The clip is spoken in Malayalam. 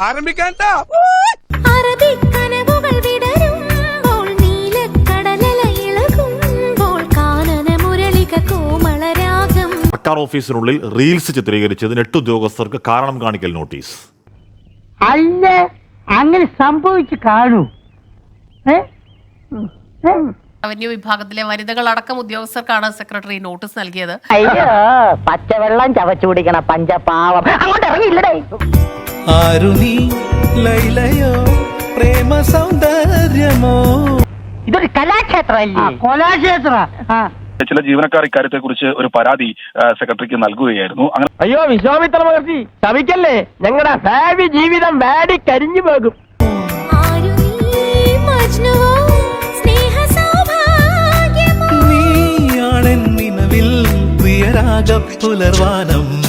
ആരംഭിക്കാൻ സർക്കാർ ഓഫീസിനുള്ളിൽ റീൽസ് ചിത്രീകരിച്ചതിന് എട്ട് ഉദ്യോഗസ്ഥർക്ക് കാരണം കാണിക്കൽ നോട്ടീസ്. അല്ല അങ്ങനെ സംഭവിച്ചു കാണൂ. ഏ? റവന്യൂ വിഭാഗത്തിലെ വനിതകൾ അടക്കം ഉദ്യോഗസ്ഥർക്കാണ് സെക്രട്ടറി നോട്ടീസ് നൽകിയത്. അയ്യോ പച്ചവെള്ളം ചവച്ചു കുടിക്കണ പഞ്ചപാവം. അങ്ങോട്ട് ഇറങ്ങിയില്ലടേ ആരു നീ ലൈലയോ പ്രേമ സൗന്ദര്യമോ? ഇതൊരു കലാക്ഷേത്രമല്ലേ? കലാക്ഷേത്ര. ആ. ചില ജീവനക്കാർ ഇക്കാര്യത്തെ കുറിച്ച് ഒരു പരാതി സെക്രട്ടറിക്ക് നൽകുകയായിരുന്നു. അങ്ങനെ അയ്യോ വിശ്വാമിത്ര മഹർഷി ശവിക്കല്ലേ? ഞങ്ങളുടെ ഭാവി ജീവിതം വാടി കരിഞ്ഞു പോകും. നീയാണെൻ പ്രിയരാഗ പുലർവാനം.